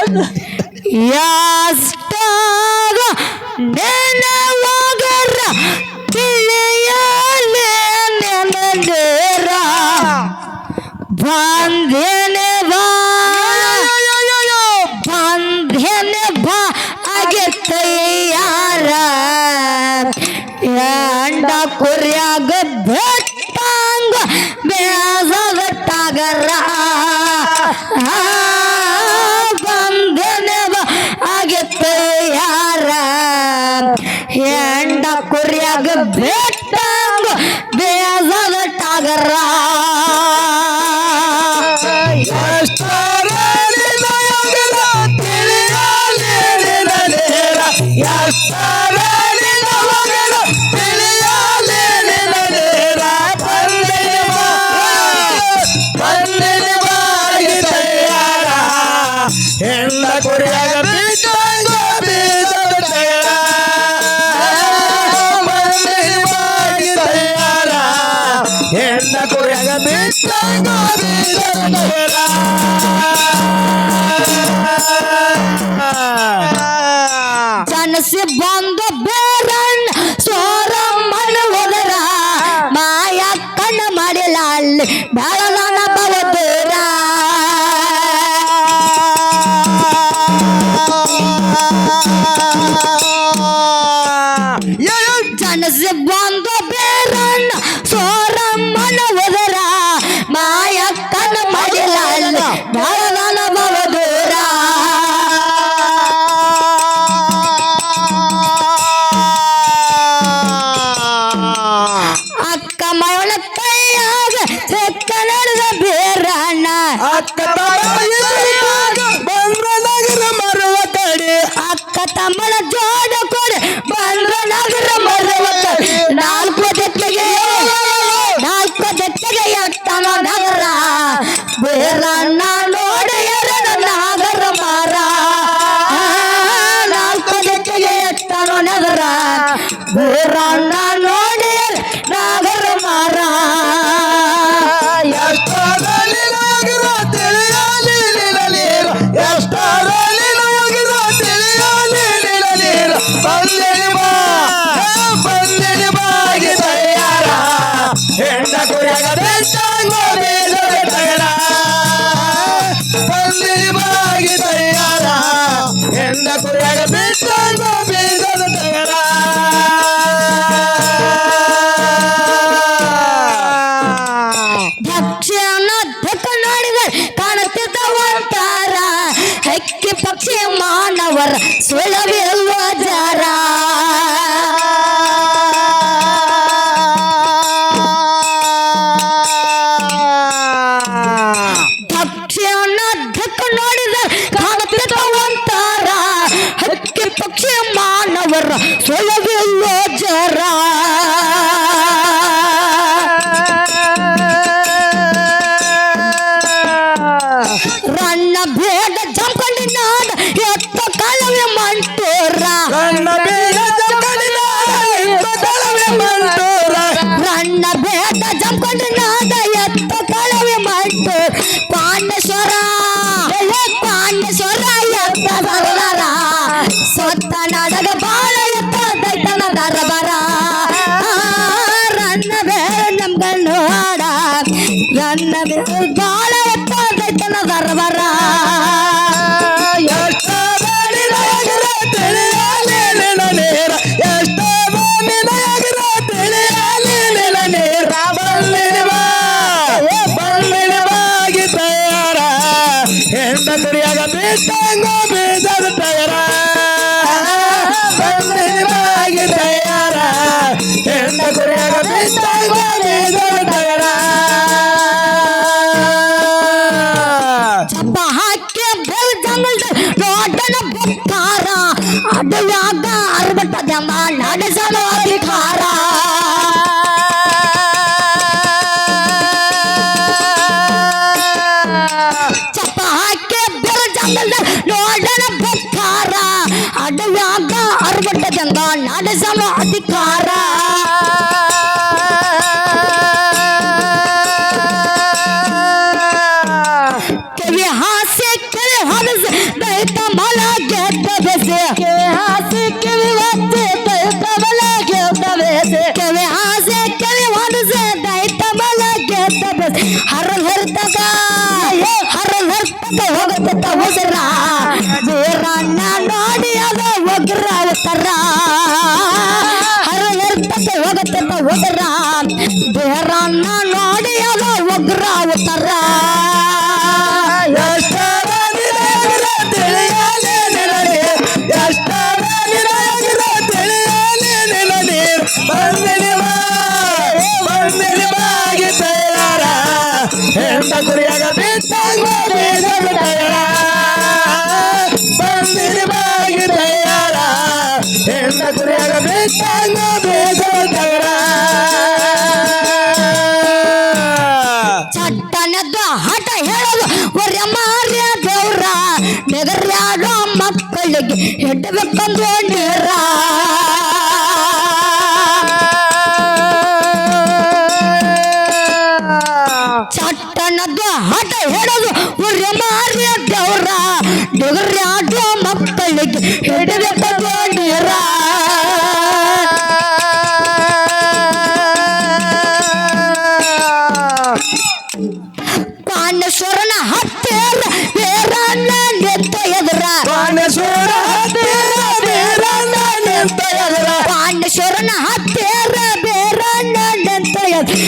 ಹೌದು ಯಾಸ್ತಾಗ ನೆನವಾಗರ ತಿಳಿಯಲೆ ನೆನದೇರ ಬಂದೇನೆ ಬಾ ಬಂದೇನೆ ಬಾ ಆಗೈತಯ್ಯಾರ ಎಂಡ ಕುರ್ಯಾಗ ಬೆಟ್ಟಂಗ ಬೇಸದ ಟಗರ ಬೆಟ್ಟಂಗ ಬೇಸದ ಟಗರ ಹೆಣ್ಣ ಕುರಿಯಾಗ ಜನಸಿ ಬಂದ ಬೇರಣ್ಣ ಸೋರ ಮಣ್ಣು ಹೋದರ ಮಾಯ ಕಣ್ಣು ಮಾಡಿಲ್ಲ ಅಲ್ಲಿ ತಮ್ಮನ ಜೋಡ ಕೊಡ ಬಂದ್ರ ನಗರ ಮರವತ್ತ ನಾಲ್ಕು ಜೊತೆಗೆ ನಾಲ್ಕು ಜೊತೆಗೆ ಎತ್ತನ ನಗರ. ಬೇರಣ್ಣ ನೋಡಿ ಎರಡು ನಾಗರ ಮಾರ. ನಾಲ್ಕು ಜೊತೆಗೆ ಎತ್ತನ ನಗರ. ಬೇರಣ್ಣ ಹಕ್ಕಿ ಪಕ್ಷಿ ಮಾನವರ ಸುಳವಿರುವ ಜರ. ಧಕ್ಕ ನೋಡಿದ ನೋಡಿದರೆ ಕಾಣುತ್ತಿದ್ದವಂತಾರ ಹಕ್ಕಿ ಪಕ್ಷಿ ಮಾನವರ ಸುಳವಿರುವ ಜರ. ಮಂಟೂರ ರಣ್ಣ ಬೇಡ ಜಂಕೊಂಡಿನಾದ ಎತ್ತ ಕಳವೆ ಮಂಟೂರ ಪಾಂಡೇಶ್ವರ ಪಾಂಡೇಶ್ವರ ಎತ್ತ ಸರದಾರ ಸೊತ್ತ ನಾಡಗ ಬಾಳ ಎತ್ತ ದೈತನ ದರಬರ ರಣ್ಣ ಬೇಡ ನಮ್ಗಣ್ಣು ಹಾಡ ರಣ್ಣ ಬೇಡ ಬಾಳ ಎತ್ತ ದೈತನ ದರಬರ അടസലോ അധികാര ಗುಡಿಯಾಗ ಗುಡಿಯಾಗ ಬಿಟ್ಟಂಗ ಬೀಜ ಬಿಟ್ಟಯ್ಯ ಬಂದಿನ ಬಾಗಿ ತಯ್ಯಾರ ಹೆಣ್ಣ ಗುಡಿಯಾಗ ಬಿಟ್ಟಂಗ ಬೀಜ ಬಿಟ್ಟಯ್ಯ ಚಟ್ಟನೆದ್ದು ಹಠ ಹೇಳೋದು ಒರ್ಯ ಮಾರ್ಯ ಮಕ್ಕಳಿಗೆ ಡುಗರ್ಯಾಟ ಮಕ್ಕಳಿಗೆ ಹಿಡಿದ ಗೊಂಡಿರ ಕಾಣೇಶ್ವರನ ಹತ್ತಿರ ಬೇರನ್ನ ನಿಂತ ಎದುರ. ಕಾಣೇಶ್ವರ ಬೇರನ್ನ ಹತ್ತಿರ ಬೇರನ್ನ ನಿಂತ ಎದುರ.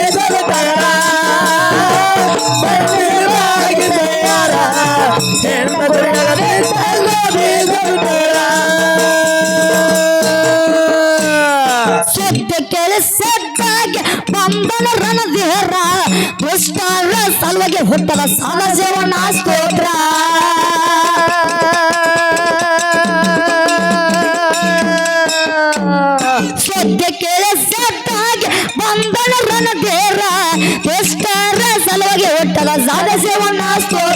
ಜೀವಗೆ ಹೊಟ್ಟದ ಸಾಲ ಸ್ತೋತ್ರ. ಸದ್ಯ ಕೇಳಿಸದ್ದಾಗಿ ಬಂದನ ರಣ ದೇರ ಎಷ್ಟರ ಸಲುವಾಗಿ ಹುಟ್ಟದ ಸಾಲ ಸ್ತೋತ್ರ.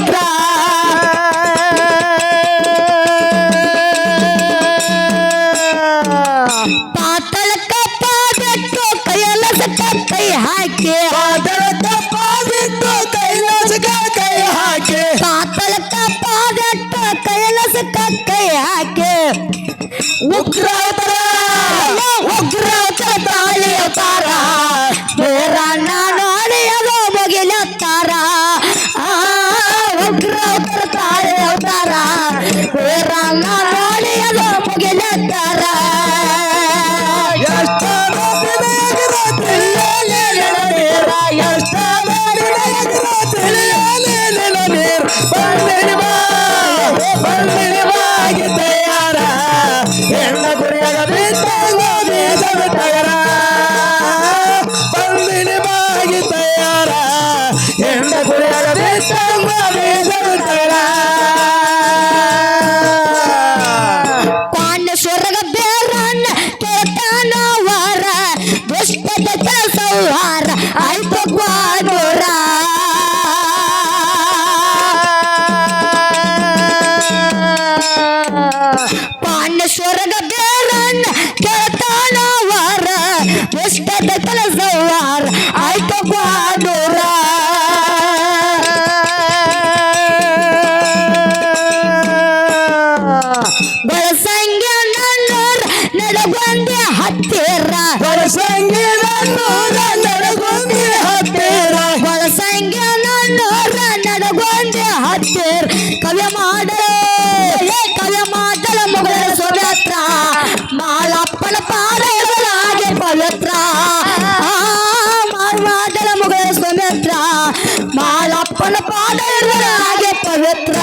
ಎತ್ರ?